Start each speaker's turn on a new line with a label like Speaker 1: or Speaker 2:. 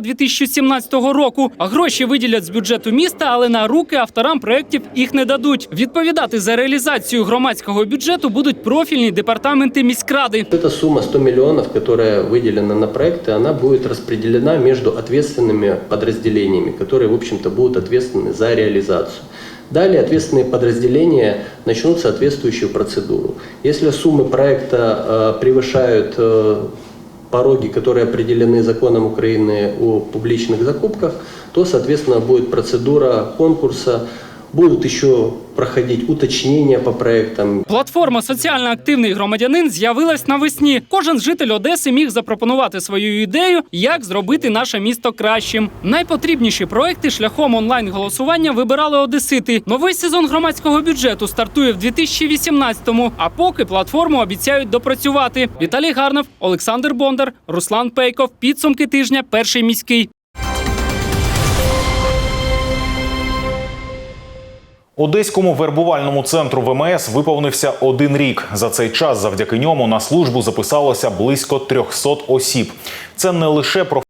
Speaker 1: 2017 року. А гроші виділять з бюджету міста, але на руки авторам проєктів їх не дадуть. Відповідати за реалізацію громадського бюджету будуть профільні департаменти міськради.
Speaker 2: Эта сумма 100 миллионов, которая выделена на проекты, она будет распределена между ответственными подразделениями, которые, в общем-то, будут ответственны за реализацию. Далее ответственные подразделения начнут соответствующую процедуру. Если суммы проекта э, превышают э, пороги, которые определены законом Украины о публичных закупках, то, соответственно, будет процедура конкурса, будут еще проходить уточнения по проектам,
Speaker 1: Платформа Соціально активний громадянин з'явилась навесні. Кожен житель Одеси міг запропонувати свою ідею, як зробити наше місто кращим. Найпотрібніші проекти шляхом онлайн-голосування вибирали одесити. Новий сезон громадського бюджету стартує в 2018-му, А поки платформу обіцяють допрацювати. Віталій Гарнов, Олександр Бондар, Руслан Пейков. Підсумки тижня. Перший міський.
Speaker 3: Одеському вербувальному центру ВМС виповнився один рік. За цей час завдяки ньому на службу записалося близько 300 осіб. Це не лише про